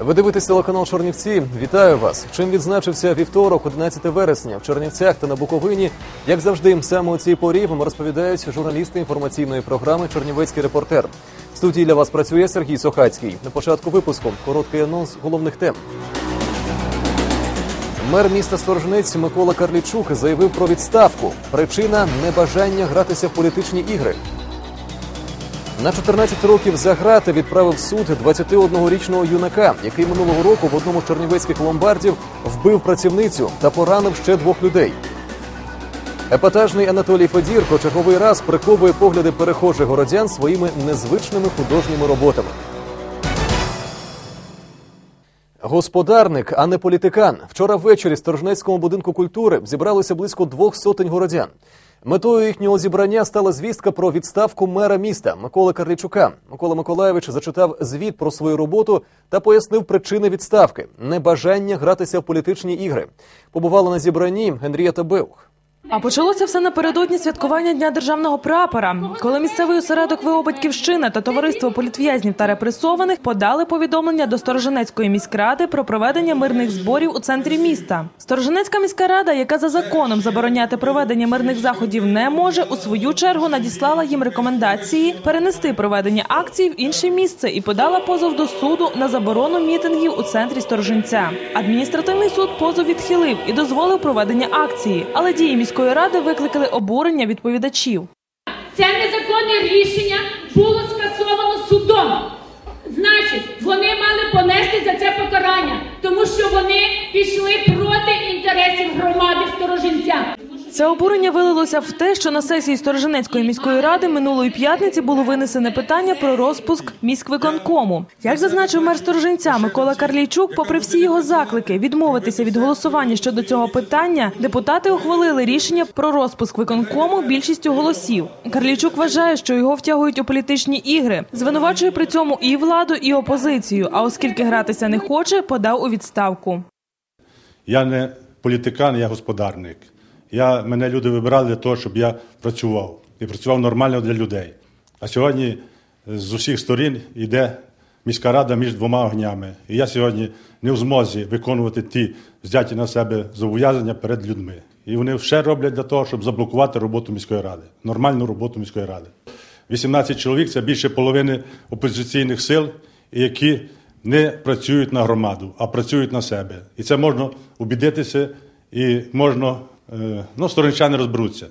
Ви дивитесь телеканал Чернівці. Вітаю вас. Чим відзначився вівторок, 11 вересня в Чернівцях та на Буковині. Як завжди, саме у цій порі вам розповідають журналісти інформаційної програми Чернівецький репортер. В студії для вас працює Сергій Сохацький. На початку випуску короткий анонс головних тем. Мер міста Сторожнець Микола Карлічук заявив про відставку. Причина небажання гратися в політичні ігри. На 14 років за грати відправив суд 21-річного юнака, який минулого року в одному з чернівецьких ломбардів вбив працівницю та поранив ще двох людей. Епатажний Анатолій Федірко черговий раз приковує погляди перехожих городян своїми незвичними художніми роботами. Господарник, а не політикан. Вчора ввечері в Сторожнецькому будинку культури зібралося близько двох сотень городян. Метою їхнього зібрання стала звістка про відставку мера міста Миколи Карлічука. Микола Миколаєвич зачитав звіт про свою роботу та пояснив причини відставки небажання гратися в політичні ігри. Побувала на зібранні Генрієта Беух. А почалося все напередодні святкування Дня державного прапора, коли місцевий осередок ВО «Батьківщина» та товариство політв'язнів та репресованих подали повідомлення до Сторожинецької міськради про проведення мирних зборів у центрі міста. Сторожинецька міська рада, яка за законом забороняти проведення мирних заходів не може, у свою чергу надіслала їм рекомендації перенести проведення акцій в інше місце і подала позов до суду на заборону мітингів у центрі Сторожинця. Адміністративний суд позов відхилив і дозволив проведення акції, але дії міської ради викликали обурення відповідачів. Це незаконне рішення було скасовано судом. Значить, вони мали понести за це покарання, тому що вони пішли проти інтересів громади Сторожинця. Це обурення вилилося в те, що на сесії Сторожинецької міської ради минулої п'ятниці було винесене питання про розпуск міськвиконкому. Як зазначив мер Сторожинця Микола Карлійчук, попри всі його заклики відмовитися від голосування щодо цього питання, депутати ухвалили рішення про розпуск виконкому більшістю голосів. Карлійчук вважає, що його втягують у політичні ігри, звинувачує при цьому і владу, і опозицію. А оскільки гратися не хоче, подав у відставку. Я не політикан, я господарник. Я, мене люди вибирали для того, щоб я працював і працював нормально для людей. А сьогодні з усіх сторін йде міська рада між двома огнями. І я сьогодні не в змозі виконувати ті взяті на себе зобов'язання перед людьми. І вони все роблять для того, щоб заблокувати роботу міської ради, нормальну роботу міської ради. 18 чоловік це більше половини опозиційних сил, які не працюють на громаду, а працюють на себе. І це можна убідитися, і можна, е, ну, сторончани розберуться.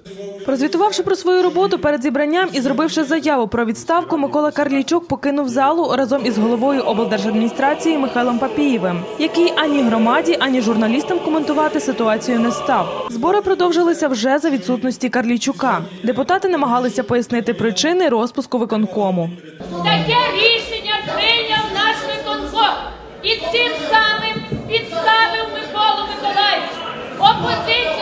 Прозвітувавши про свою роботу перед зібранням і зробивши заяву про відставку, Микола Карлійчук покинув залу разом із головою облдержадміністрації Михайлом Папієвим, який ані громаді, ані журналістам коментувати ситуацію не став. Збори продовжилися вже за відсутності Карлійчука. Депутати намагалися пояснити причини розпуску виконкому. Таке рішення прийняв наш виконком і цим самим підставив Миколу Миколаївича. Опозиція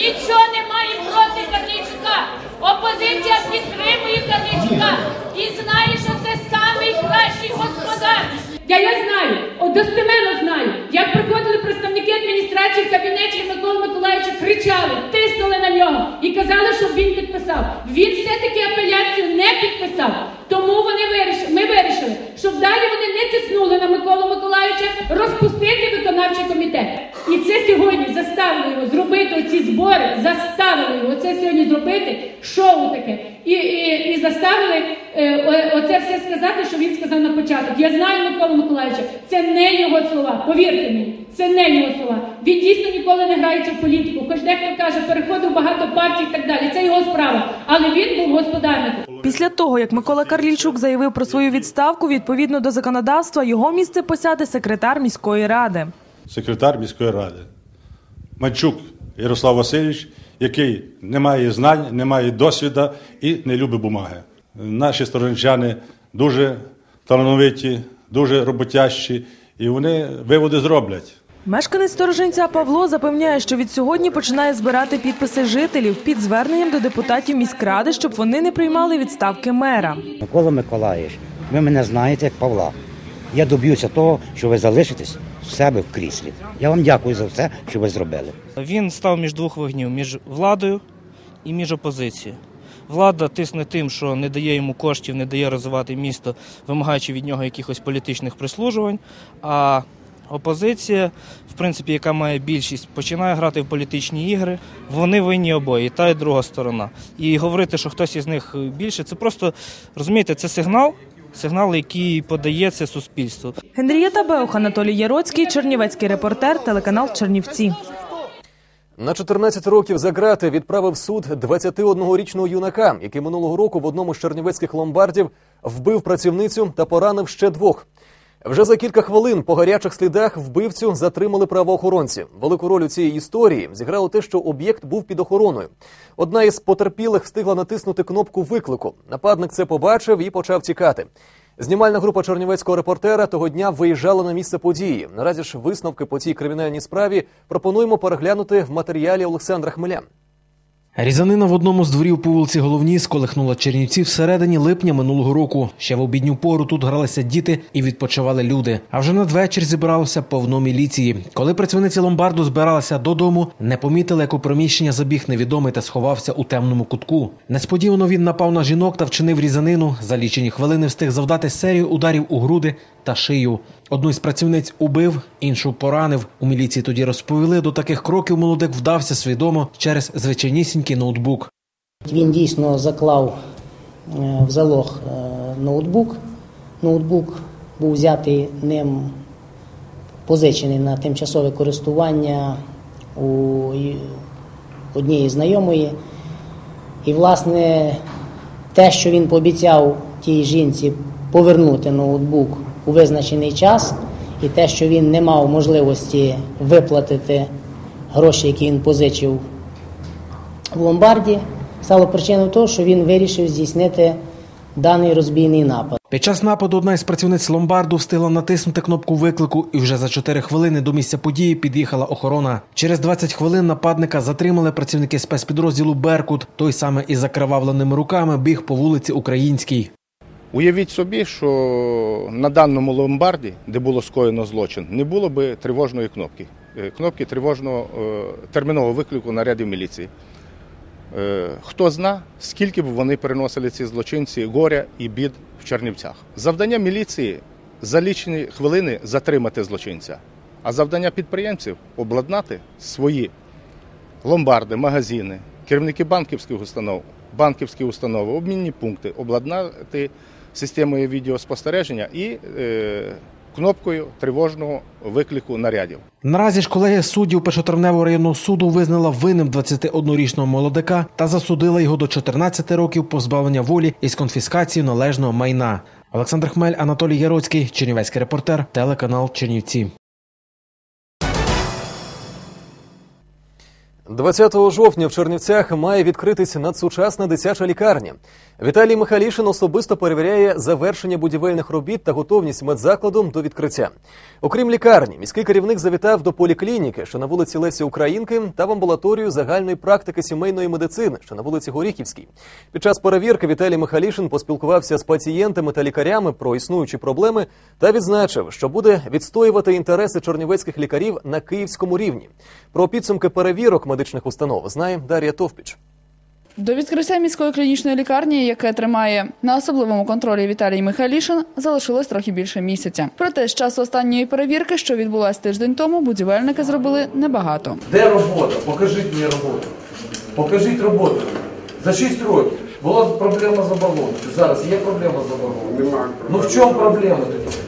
нічого не має проти Карлічука. Опозиція підтримує Карлічука і знає, що це самий кращий господар. Я я знаю, от достеменно знаю, як приходили представники адміністрації в кабінеті Миколи Миколаївича, кричали, тиснули на нього і казали, щоб він підписав. Він все-таки апеляцію не підписав. Тому вони вирішили, ми вирішили, щоб далі вони не тиснули на Миколу Миколаївича розпустити виконавчий комітет. І це сьогодні заставили його зробити оці збори, заставили його це сьогодні зробити, шоу таке. І, і, і заставили е, оце все сказати, що він сказав на початок. Я знаю Миколу Миколаївича, це не його слова, повірте мені, це не його слова. Він дійсно ніколи не грається в політику. Хоч дехто каже, переходив багато партій і так далі. Це його справа. Але він був господарником. Після того, як Микола Карлійчук заявив про свою відставку, відповідно до законодавства, його місце посяде секретар міської ради. Секретар міської ради. Манчук Ярослав Васильович, який не має знань, не має досвіду і не любить бумаги. Наші сторончани дуже талановиті, дуже роботящі, і вони виводи зроблять. Мешканець сторожинця Павло запевняє, що від сьогодні починає збирати підписи жителів під зверненням до депутатів міськради, щоб вони не приймали відставки мера. Микола Миколаївич, ви мене знаєте як Павла. Я доб'юся того, що ви залишитесь себе в кріслі. Я вам дякую за все, що ви зробили. Він став між двох вогнів між владою і між опозицією. Влада тисне тим, що не дає йому коштів, не дає розвивати місто, вимагаючи від нього якихось політичних прислужувань. А опозиція, в принципі, яка має більшість, починає грати в політичні ігри. Вони винні обоє, і та і друга сторона. І говорити, що хтось із них більше, це просто розумієте, це сигнал, сигнал, який подається суспільству. Генрієта Беух, Анатолій Яроцький, Чернівецький репортер, телеканал Чернівці. На 14 років за грати відправив суд 21-річного юнака, який минулого року в одному з чернівецьких ломбардів вбив працівницю та поранив ще двох. Вже за кілька хвилин по гарячих слідах вбивцю затримали правоохоронці. Велику роль у цій історії зіграло те, що об'єкт був під охороною. Одна із потерпілих встигла натиснути кнопку виклику. Нападник це побачив і почав тікати. Знімальна група чернівецького репортера того дня виїжджала на місце події. Наразі ж висновки по цій кримінальній справі пропонуємо переглянути в матеріалі Олександра Хмеля. Різанина в одному з дворів по вулиці Головній сколихнула Чернівці всередині липня минулого року. Ще в обідню пору тут гралися діти і відпочивали люди. А вже надвечір зібралося повно міліції. Коли працівниці ломбарду збиралися додому, не помітили, як у приміщення забіг невідомий та сховався у темному кутку. Несподівано він напав на жінок та вчинив різанину. За лічені хвилини встиг завдати серію ударів у груди та шию. Одну із працівниць убив, іншу поранив. У міліції тоді розповіли, до таких кроків молодик вдався свідомо через звичайнісінький ноутбук. Він дійсно заклав е, в залог е, ноутбук. Ноутбук був взятий ним позичений на тимчасове користування у однієї знайомої. І, власне, те, що він пообіцяв тій жінці повернути ноутбук у визначений час, і те, що він не мав можливості виплатити гроші, які він позичив в ломбарді стало причиною того, що він вирішив здійснити даний розбійний напад. Під час нападу одна із працівниць ломбарду встигла натиснути кнопку виклику, і вже за 4 хвилини до місця події під'їхала охорона. Через 20 хвилин нападника затримали працівники спецпідрозділу Беркут. Той саме із закривавленими руками біг по вулиці Українській. Уявіть собі, що на даному ломбарді, де було скоєно злочин, не було би тривожної кнопки. Е, Кнопки тривожного е, термінового виклику нарядів міліції. Е, Хто зна, скільки б вони переносили ці злочинці горя і бід в Чернівцях. Завдання міліції за лічені хвилини затримати злочинця, а завдання підприємців обладнати свої ломбарди, магазини, керівники банківських установ, банківські установи, обмінні пункти, обладнати системою відеоспостереження і е, кнопкою тривожного виклику нарядів. Наразі ж колегія суддів першотравневого районного суду визнала винним 21-річного молодика та засудила його до 14 років позбавлення волі із конфіскацією належного майна. Олександр Хмель, Анатолій Яроцький, Чернівецький репортер, телеканал Чернівці. 20 жовтня в Чернівцях має відкритись надсучасна дитяча лікарня. Віталій Михалішин особисто перевіряє завершення будівельних робіт та готовність медзакладу до відкриття. Окрім лікарні, міський керівник завітав до поліклініки, що на вулиці Лесі Українки, та в амбулаторію загальної практики сімейної медицини, що на вулиці Горіхівській. Під час перевірки Віталій Михалішин поспілкувався з пацієнтами та лікарями про існуючі проблеми та відзначив, що буде відстоювати інтереси чернівецьких лікарів на київському рівні. Про підсумки перевірок медичних установ знає Дар'я Товпіч. До відкриття міської клінічної лікарні, яке тримає на особливому контролі Віталій Михайлішин, залишилось трохи більше місяця. Проте з часу останньої перевірки, що відбулася тиждень тому, будівельники зробили небагато. Де робота? Покажіть мені роботу. Покажіть роботу. За 6 років була проблема заборгованості. Зараз є проблема заборгованості? Немає. Ну в чому проблема?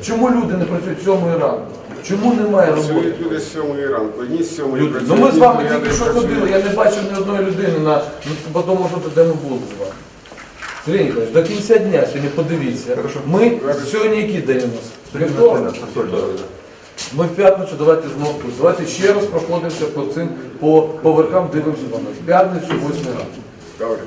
Чому люди не працюють сьомої ранку? Чому немає роботи? Працюють люди з сьомої ранку, одні з сьомої Люди. працюють, Ну ми з вами тільки що ходили, я не бачив ні одної людини на ну, по тому, що де ми були з вами. Сергій Ніколаївич, до кінця дня сьогодні подивіться. Ми сьогодні які день у нас? Вівторок? Ми в п'ятницю давайте знову тут. Давайте ще раз проходимося по цим по поверхам, дивимося з вами. В п'ятницю, 8 ранку. Добре.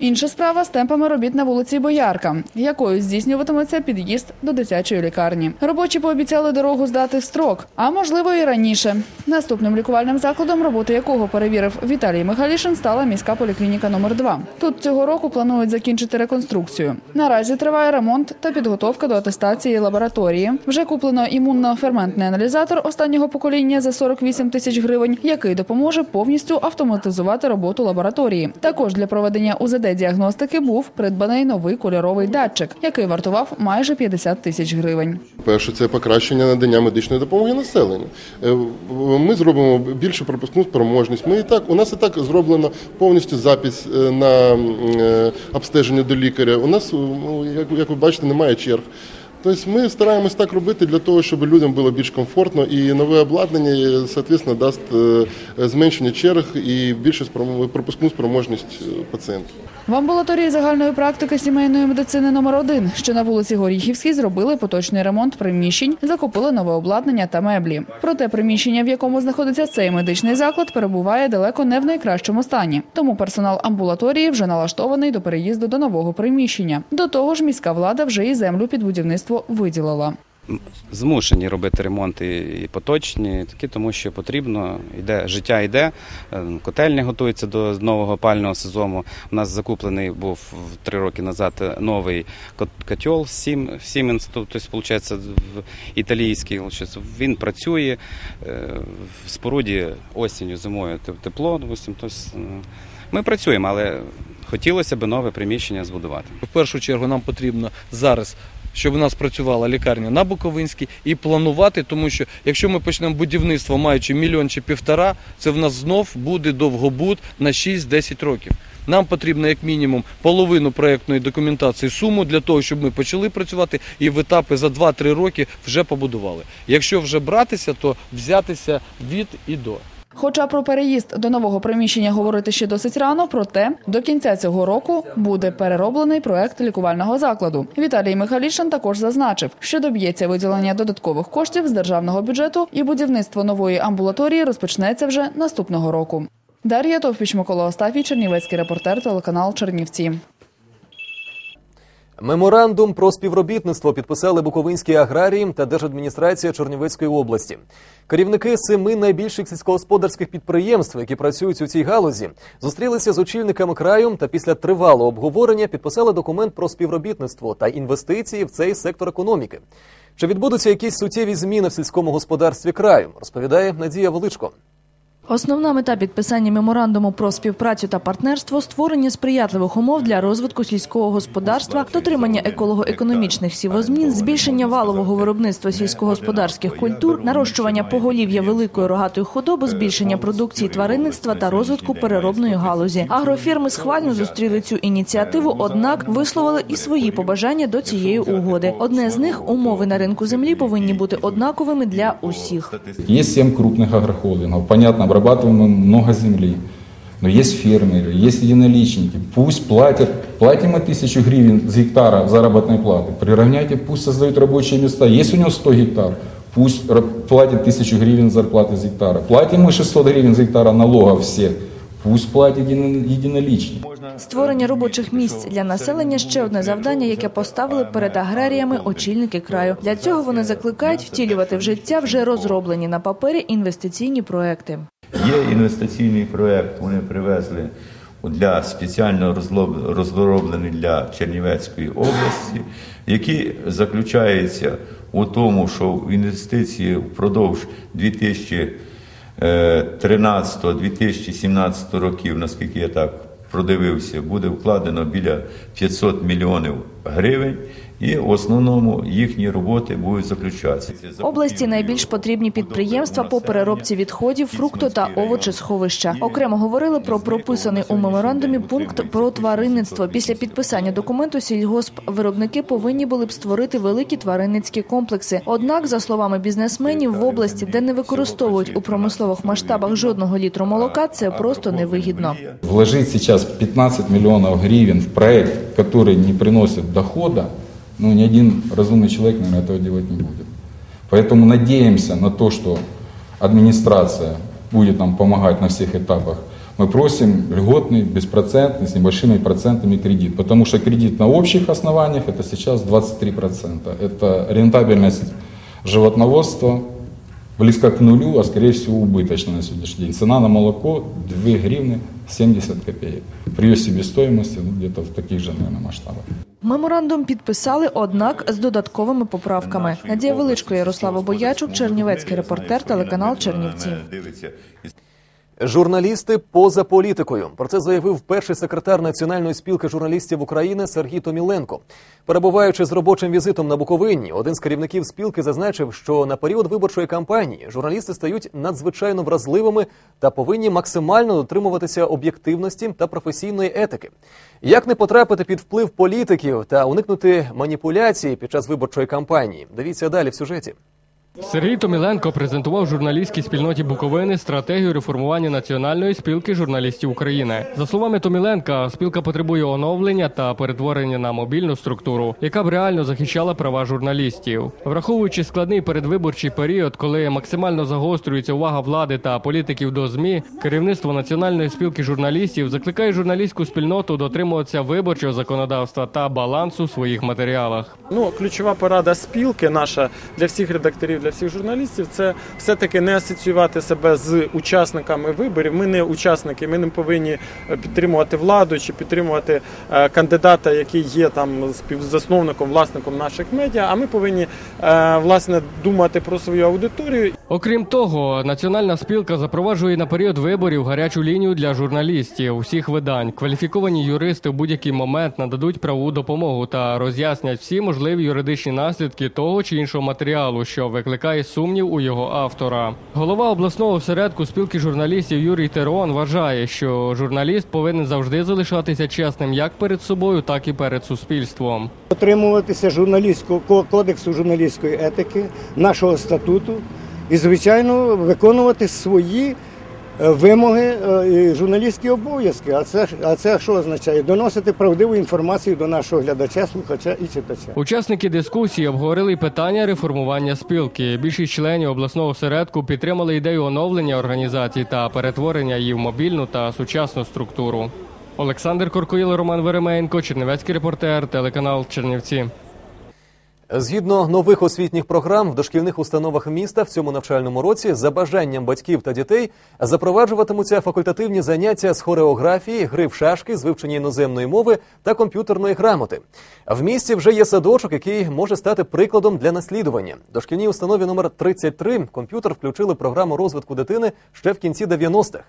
Інша справа з темпами робіт на вулиці Боярка, якою здійснюватиметься під'їзд до дитячої лікарні. Робочі пообіцяли дорогу здати в строк, а можливо і раніше. Наступним лікувальним закладом, роботу якого перевірив Віталій Михайлішин, стала міська поліклініка номер 2 Тут цього року планують закінчити реконструкцію. Наразі триває ремонт та підготовка до атестації лабораторії. Вже куплено імунно-ферментний аналізатор останнього покоління за 48 тисяч гривень, який допоможе повністю автоматизувати роботу лабораторії. Також для проведення УЗД-діагностики був придбаний новий кольоровий датчик, який вартував майже 50 тисяч гривень. Перше, це покращення надання медичної допомоги населенню. Е, Ми зробимо більшу пропускну спроможність. Ми і так у нас і так зроблено повністю запис е, на е, обстеження до лікаря. У нас, ну, як ви бачите, немає черг. Тобто ми стараємось так робити для того, щоб людям було більш комфортно, і нове обладнання, е, соответственно, дасть е, зменшення черг і більшу пропускну спроможність е, пацієнтів. В амбулаторії загальної практики сімейної медицини номер 1 що на вулиці Горіхівській, зробили поточний ремонт приміщень, закупили нове обладнання та меблі. Проте приміщення, в якому знаходиться цей медичний заклад, перебуває далеко не в найкращому стані. Тому персонал амбулаторії вже налаштований до переїзду до нового приміщення. До того ж, міська влада вже і землю під будівництво виділила. змушені робити ремонти і поточні, такі, тому що потрібно, йде, життя йде, е, котельня готується до нового опального сезону. У нас закуплений був три роки назад новий кот- котел Siemens, тобто, виходить, в- італійський. Він працює е, в споруді осінню, зимою тепло, допустим, тобто, е, ми працюємо, але хотілося б нове приміщення збудувати. В першу чергу нам потрібно зараз, щоб у нас працювала лікарня на Буковинській, і планувати, тому що якщо ми почнемо будівництво, маючи мільйон чи півтора, це в нас знов буде довгобуд на 6-10 років. Нам потрібно як мінімум половину проєктної документації суму для того, щоб ми почали працювати і в етапи за 2-3 роки вже побудували. Якщо вже братися, то взятися від і до. Хоча про переїзд до нового приміщення говорити ще досить рано, проте до кінця цього року буде перероблений проект лікувального закладу. Віталій Михайлішин також зазначив, що доб'ється виділення додаткових коштів з державного бюджету, і будівництво нової амбулаторії розпочнеться вже наступного року. Дар'я Товпіч, Микола Остафій, Чернівецький репортер, телеканал Чернівці. Меморандум про співробітництво підписали Буковинські аграрії та Держадміністрація Чернівецької області. Керівники семи найбільших сільськогосподарських підприємств, які працюють у цій галузі, зустрілися з очільниками краю та після тривалого обговорення підписали документ про співробітництво та інвестиції в цей сектор економіки. Чи відбудуться якісь суттєві зміни в сільському господарстві краю? Розповідає Надія Величко. Основна мета підписання меморандуму про співпрацю та партнерство створення сприятливих умов для розвитку сільського господарства, дотримання еколого-економічних сівозмін, збільшення валового виробництва сільськогосподарських культур, нарощування поголів'я великої рогатої худоби, збільшення продукції тваринництва та розвитку переробної галузі. Агрофірми схвально зустріли цю ініціативу, однак висловили і свої побажання до цієї угоди. Одне з них умови на ринку землі повинні бути однаковими для усіх. Есть семь крупных агрохолдингов. Понятно, обрабатываем мы много земли. Но есть фермеры, есть единоличники. Пусть платят, платим мы тысячу гривен с гектара заработной платы. Приравняйте, пусть создают рабочие места. Есть у него 100 гектар, пусть ра- платит тысячу гривен зарплаты с гектара. Платим мы 600 гривен с гектара налогов все. Пусть платят едино- единоличники. Створення робочих місць для населення ще одне завдання, яке поставили перед аграріями очільники краю. Для цього вони закликають втілювати в життя вже розроблені на папері інвестиційні проекти. Є інвестиційний проєкт, вони привезли для спеціально розроблений для Чернівецької області, який заключається у тому, що інвестиції впродовж 2013-2017 років, наскільки я так продивився, буде вкладено біля 500 мільйонів гривень, і в основному їхні роботи будуть заключатися. Області найбільш потрібні підприємства по переробці відходів, фрукто та овочесховища. Окремо говорили про прописаний у меморандумі пункт про тваринництво. Після підписання документу сільгоспвиробники повинні були б створити великі тваринницькі комплекси. Однак, за словами бізнесменів, в області, де не використовують у промислових масштабах жодного літру молока, це просто невигідно. Вложить сейчас 15 миллионов гривен в проект, который не приносит дохода, ну, ни один разумный человек, наверное, этого делать не будет. Поэтому надеемся на то, что администрация будет нам помогать на всех этапах мы просим льготный, беспроцентный, с небольшими процентами кредит. Потому что кредит на общих основаниях это сейчас 23%. Это рентабельность животноводства близко к нулю, а скорее всего убыточна на сегодняшний день. Цена на молоко 2 гривны 70 копеек. При ее себестоимости ну, где-то в таких же, наверное, масштабах. Меморандум підписали, однак з додатковими поправками. Надія Величко, Ярослава Боячук, Чернівецький репортер, телеканал Чернівці. Журналісти поза політикою. Про це заявив перший секретар Національної спілки журналістів України Сергій Томіленко. Перебуваючи з робочим візитом на Буковині, один з керівників спілки зазначив, що на період виборчої кампанії журналісти стають надзвичайно вразливими та повинні максимально дотримуватися об'єктивності та професійної етики. Як не потрапити під вплив політиків та уникнути маніпуляції під час виборчої кампанії? Дивіться далі в сюжеті. Сергій Томіленко презентував журналістській спільноті Буковини стратегію реформування національної спілки журналістів України. За словами Томіленка, спілка потребує оновлення та перетворення на мобільну структуру, яка б реально захищала права журналістів, враховуючи складний передвиборчий період, коли максимально загострюється увага влади та політиків до змі. Керівництво національної спілки журналістів закликає журналістську спільноту дотримуватися виборчого законодавства та балансу в своїх матеріалах. Ну, ключова порада спілки наша для всіх редакторів, для всіх журналістів це все-таки не асоціювати себе з учасниками виборів. Ми не учасники, ми не повинні е, підтримувати владу чи підтримувати е, кандидата, який є там співзасновником, власником наших медіа. А ми повинні е, власне думати про свою аудиторію. Окрім того, національна спілка запроваджує на період виборів гарячу лінію для журналістів усіх видань. Кваліфіковані юристи в будь-який момент нададуть правову допомогу та роз'яснять всі можливі юридичні наслідки того чи іншого матеріалу, що викликає сумнів у його автора. Голова обласного осередку спілки журналістів Юрій Терон вважає, що журналіст повинен завжди залишатися чесним як перед собою, так і перед суспільством. Дотримуватися журналістського ко- кодексу журналістської етики, нашого статуту і, звичайно, виконувати свої е, вимоги е, і журналістські обов'язки. А це, а це що означає? Доносити правдиву інформацію до нашого глядача, слухача і читача. Учасники дискусії обговорили питання реформування спілки. Більшість членів обласного осередку підтримали ідею оновлення організації та перетворення її в мобільну та сучасну структуру. Олександр Коркоїл, Роман Веремеєнко, Чернівецький репортер, телеканал Чернівці. Згідно нових освітніх програм в дошкільних установах міста в цьому навчальному році за бажанням батьків та дітей запроваджуватимуться факультативні заняття з хореографії, гри в шашки, з вивчення іноземної мови та комп'ютерної грамоти. В місті вже є садочок, який може стати прикладом для наслідування. Дошкільній установі номер 33 комп'ютер включили програму розвитку дитини ще в кінці 90-х.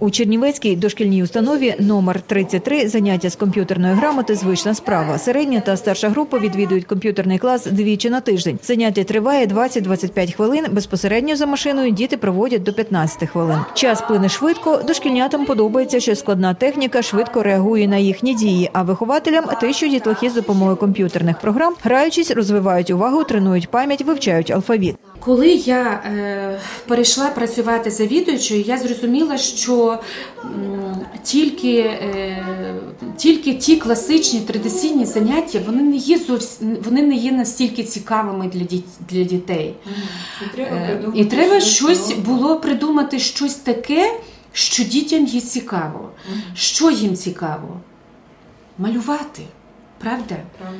У Чернівецькій дошкільній установі номер 33 заняття з комп'ютерної грамоти звична справа. Середня та старша група відвідують комп'ютерний клас двічі на тиждень. Заняття триває 20-25 хвилин. Безпосередньо за машиною діти проводять до 15 хвилин. Час плине швидко. Дошкільнятам подобається, що складна техніка швидко реагує на їхні дії. А вихователям те, що дітлахи з допомогою комп'ютерних програм, граючись, розвивають увагу, тренують пам'ять, вивчають алфавіт. Коли я е, перейшла працювати завідуючою, я зрозуміла, що тільки, е, тільки ті класичні традиційні заняття вони не є зовсім вони не є настільки цікавими для для дітей. Е, І треба щось було придумати щось таке, що дітям є цікаво. Що їм цікаво? Малювати. Правда?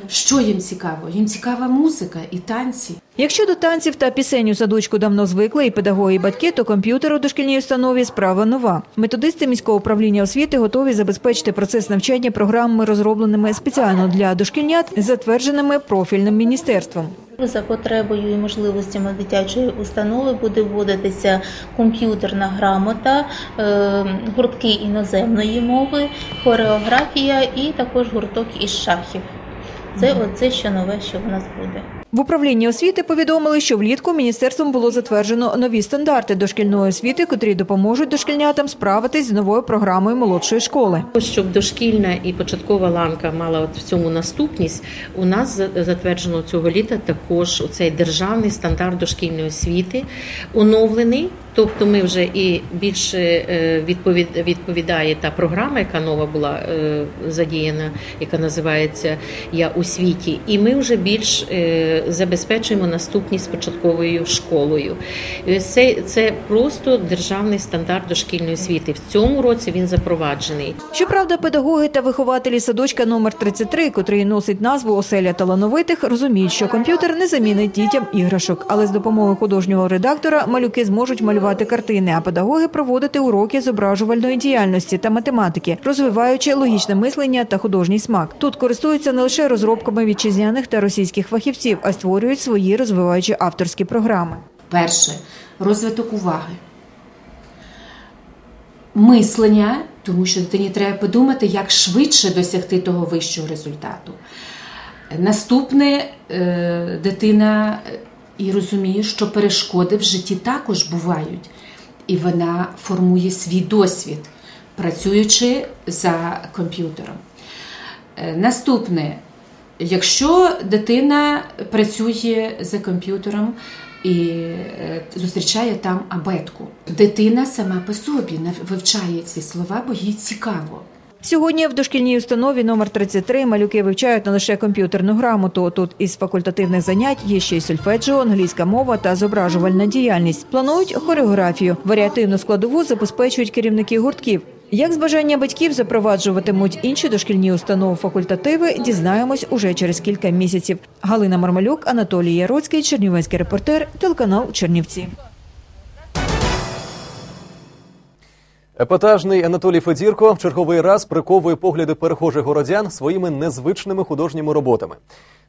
Що їм цікаво? Їм цікава музика і танці. Якщо до танців та пісень у садочку давно звикли і педагоги, і батьки, то комп'ютер у дошкільній установі справа нова. Методисти міського управління освіти готові забезпечити процес навчання програмами, розробленими спеціально для дошкільнят, затвердженими профільним міністерством. За потребою і можливостями дитячої установи буде вводитися комп'ютерна грамота, е, гуртки іноземної мови, хореографія і також гурток із шахів. Це оце що нове, що в нас буде. В управлінні освіти повідомили, що влітку міністерством було затверджено нові стандарти дошкільної освіти, котрі допоможуть дошкільнятам справитись з новою програмою молодшої школи. Щоб дошкільна і початкова ланка мала от в цьому наступність, у нас за- затверджено цього літа також цей державний стандарт дошкільної освіти, оновлений Тобто ми вже і більше е, відповідає та програма, яка нова була е, задіяна, яка називається Я у світі, і ми вже більш е, забезпечуємо наступність початковою школою. Це, це просто державний стандарт дошкільної освіти. В цьому році він запроваджений. Щоправда, педагоги та вихователі садочка номер 33, котрий носить назву Оселя талановитих, розуміють, що комп'ютер не замінить дітям іграшок, але з допомогою художнього редактора малюки зможуть малювати картини, а педагоги проводити уроки зображувальної діяльності та математики, розвиваючи логічне мислення та художній смак. Тут користуються не лише розробками вітчизняних та російських фахівців, а створюють свої розвиваючі авторські програми. Перше розвиток уваги. Мислення, тому що дитині треба подумати, як швидше досягти того вищого результату. Наступне е, дитина і розуміє, що перешкоди в житті також бувають, і вона формує свій досвід, працюючи за комп'ютером. Е, Наступне, якщо дитина працює за комп'ютером і е, зустрічає там абетку, дитина сама по собі вивчає ці слова, бо їй цікаво. Сьогодні в дошкільній установі номер 33 малюки вивчають не лише комп'ютерну грамоту. Тут із факультативних занять є ще й сольфеджіо, англійська мова та зображувальна діяльність. Планують хореографію. Варіативну складову забезпечують керівники гуртків. Як з бажання батьків запроваджуватимуть інші дошкільні установи факультативи, дізнаємось уже через кілька місяців. Галина Мармалюк, Анатолій Яроцький, Чернівецький репортер, телеканал Чернівці. Епатажний Анатолій Федірко в черговий раз приковує погляди перехожих городян своїми незвичними художніми роботами.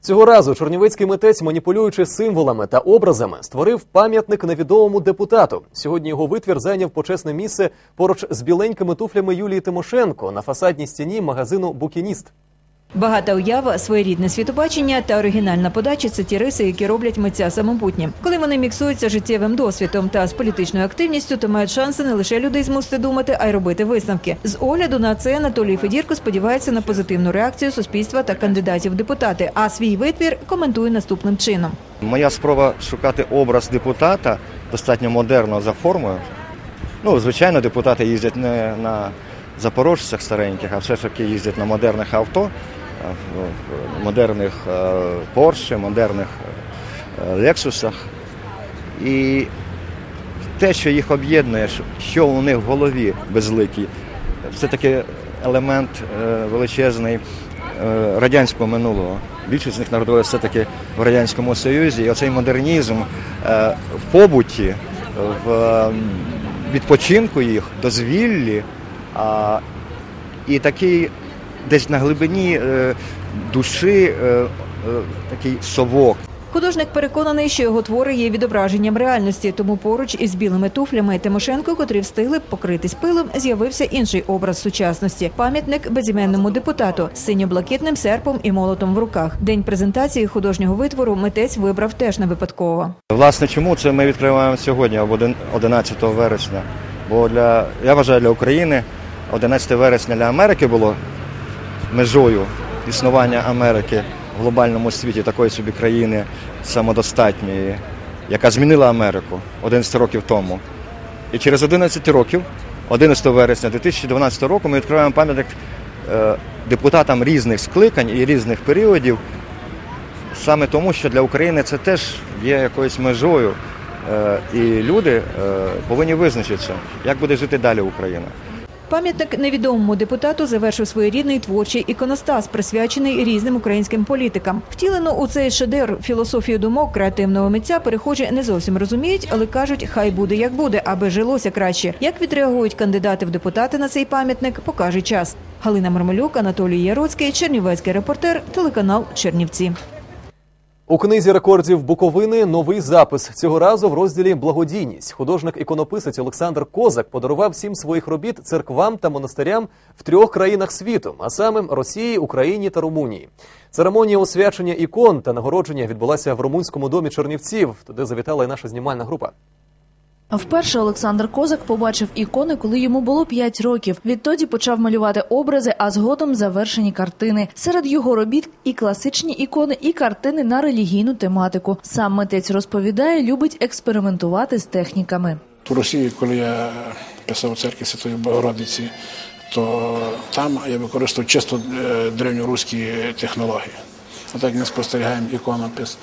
Цього разу Чорнівецький митець, маніпулюючи символами та образами, створив пам'ятник невідомому депутату. Сьогодні його витвір зайняв почесне місце поруч з біленькими туфлями Юлії Тимошенко на фасадній стіні магазину Букініст. Багата уява, своєрідне світобачення та оригінальна подача це ті риси, які роблять митця самобутнім. Коли вони міксуються життєвим досвідом та з політичною активністю, то мають шанси не лише людей змусити думати, а й робити висновки. З огляду на це Анатолій Федірко сподівається на позитивну реакцію суспільства та кандидатів в депутати. А свій витвір коментує наступним чином. Моя спроба шукати образ депутата достатньо модерного за формою. Ну, звичайно, депутати їздять не на запорожцях стареньких, а все ж таки їздять на модерних авто, в- модерних е, Porsche, модерних Lexusах. І те, що їх об'єднує, що- у них в голові безликий, це таки елемент е, величезний е, радянського минулого. Більшість з них народилася все-таки в Радянському Союзі. І оцей модернізм е, в побуті, в відпочинку їх, дозвіллі, і такий десь на глибині е, душі е, е, такий совок. Художник переконаний, що його твори є відображенням реальності, тому поруч із білими туфлями Тимошенко, котрі встигли покритись пилом, з'явився інший образ сучасності пам'ятник безіменному депутату з синьо-блакитним серпом і молотом в руках. День презентації художнього витвору митець вибрав теж не випадково. Власне, чому це ми відкриваємо сьогодні, або один- 11 вересня? Бо для я вважаю для України 11 вересня для Америки було межою існування Америки в глобальному світі такої собі країни самодостатньої, яка змінила Америку 11 років тому. І через 11 років, 11 вересня 2012 року, ми відкриваємо пам'ятник е, депутатам різних скликань і різних періодів, саме тому, що для України це теж є якоюсь межою. Е, І люди е, повинні визначитися, як буде жити далі Україна. Пам'ятник невідомому депутату завершив своєрідний творчий іконостас, присвячений різним українським політикам. Втілено у цей шедевр філософію думок креативного митця перехожі не зовсім розуміють, але кажуть, хай буде як буде, аби жилося краще. Як відреагують кандидати в депутати на цей пам'ятник, покаже час. Галина Мармелюк, Анатолій Яроцький, Чернівецький репортер, телеканал Чернівці. У книзі рекордів Буковини новий запис цього разу в розділі Благодійність. Художник-іконописець Олександр Козак подарував сім своїх робіт церквам та монастирям в трьох країнах світу, а саме Росії, Україні та Румунії. Церемонія освячення ікон та нагородження відбулася в румунському домі Чернівців. Туди завітала і наша знімальна група. Вперше Олександр Козак побачив ікони, коли йому було 5 років. Відтоді почав малювати образи, а згодом завершені картини. Серед його робіт і класичні ікони, і картини на релігійну тематику. Сам митець розповідає, любить експериментувати з техніками. У Росії, коли я писав церкві Святої Богородиці, то там я використовував чисто е, древньоруські технології. А так ми спостерігаємо іконопис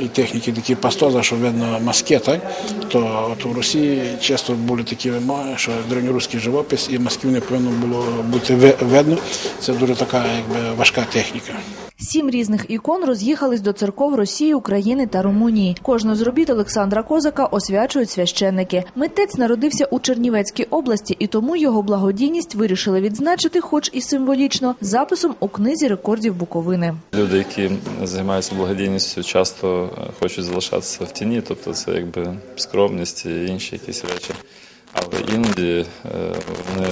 і техніки такі пастоза, що видно маски, так? то от в Росії часто були такі вимоги, що древньоруський живопис і масків не повинно було бути ви- видно. Це дуже така якби, важка техніка. Сім різних ікон роз'їхались до церков Росії, України та Румунії. Кожну з робіт Олександра Козака освячують священники. Митець народився у Чернівецькій області, і тому його благодійність вирішили відзначити, хоч і символічно, записом у книзі рекордів Буковини. Люди, які займаються благодійністю, часто е, хочуть залишатися в тіні, тобто це якби скромність і інші якісь речі. Але іноді е, вони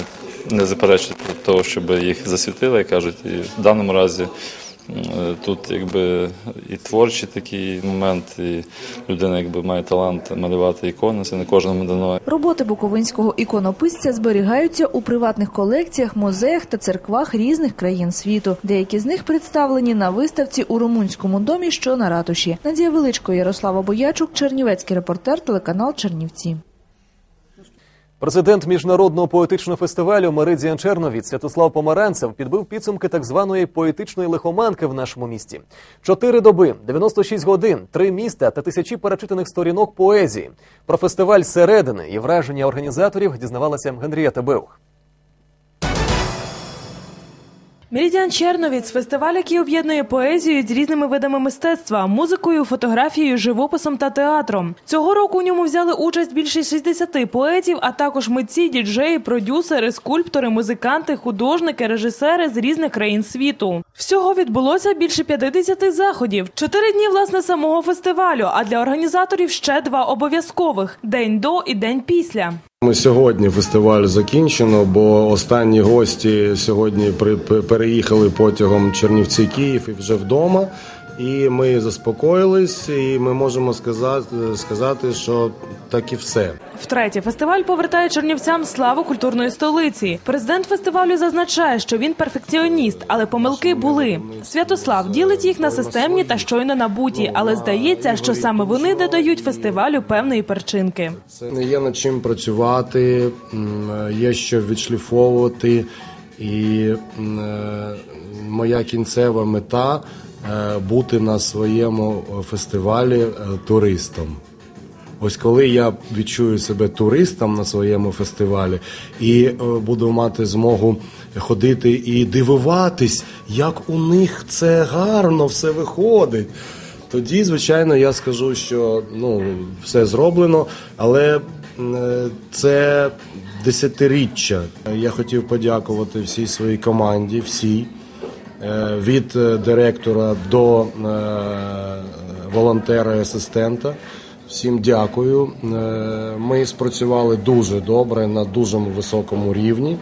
не заперечують того, щоб їх засвітили, кажуть. І в даному разі тут якби і творчий такий момент, і людина якби має талант малювати ікони, це не кожному дано. Роботи буковинського іконописця зберігаються у приватних колекціях, музеях та церквах різних країн світу. Деякі з них представлені на виставці у румунському домі, що на ратуші. Надія Величко, Ярослава Боячук, Чернівецький репортер, телеканал Чернівці. Президент міжнародного поетичного фестивалю Меридіан Черновіць Святослав Помаранцев підбив підсумки так званої поетичної лихоманки в нашому місті. Чотири доби, 96 годин, три міста та тисячі перечитаних сторінок поезії. Про фестиваль середини і враження організаторів дізнавалася Генрієта Беух. Меридіан Черновіць фестиваль, який об'єднує поезію з різними видами мистецтва, музикою, фотографією, живописом та театром. Цього року у ньому взяли участь більше 60 поетів, а також митці, діджеї, продюсери, скульптори, музиканти, художники, режисери з різних країн світу. Всього відбулося більше 50 заходів. Чотири дні власне самого фестивалю. А для організаторів ще два обов'язкових: день до і день після. Ми Сьогодні фестиваль закінчено, бо останні гості сьогодні при- пе- переїхали потягом Чернівці Київ і вже вдома. І ми заспокоїлись, і ми можемо сказати, сказати, що так і все. Втретє, фестиваль повертає чернівцям славу культурної столиці. Президент фестивалю зазначає, що він перфекціоніст, але помилки були. Святослав ділить їх на системні та щойно набуті, але здається, що саме вони додають фестивалю певної перчинки. Є над чим працювати, є що відшліфовувати, і е, моя кінцева мета е, бути на своєму фестивалі е, туристом. Ось коли я відчую себе туристом на своєму фестивалі і е, буду мати змогу ходити і дивуватись, як у них це гарно все виходить. Тоді, звичайно, я скажу, що ну все зроблено, але е, це десятиріччя. Я хотів подякувати всій своїй команді, всій е, від директора до волонтера і асистента. Всім дякую. Е, Ми спрацювали дуже добре на дуже високому рівні.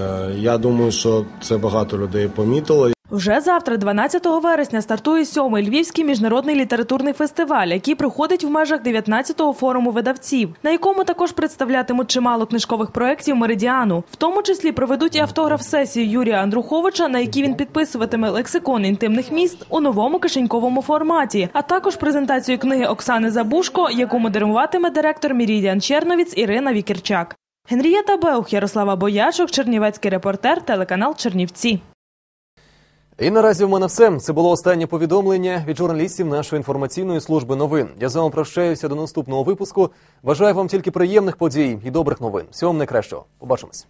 Е, Я думаю, що це багато людей помітило. Вже завтра, 12 вересня, стартує сьомий Львівський міжнародний літературний фестиваль, який проходить в межах 19-го форуму видавців, на якому також представлятимуть чимало книжкових проєктів Меридіану. В тому числі проведуть і автограф-сесію Юрія Андруховича, на якій він підписуватиме лексикон інтимних міст у новому кишеньковому форматі, а також презентацію книги Оксани Забушко, яку модеруватиме директор Мірідіан Черновіць Ірина Вікірчак. Генрієта Беух, Ярослава Боячок, Чернівецький репортер, телеканал Чернівці. І наразі в мене все. Це було останнє повідомлення від журналістів нашої інформаційної служби новин. Я з вами прощаюся до наступного випуску. Бажаю вам тільки приємних подій і добрих новин. Всього вам найкращого. Побачимось.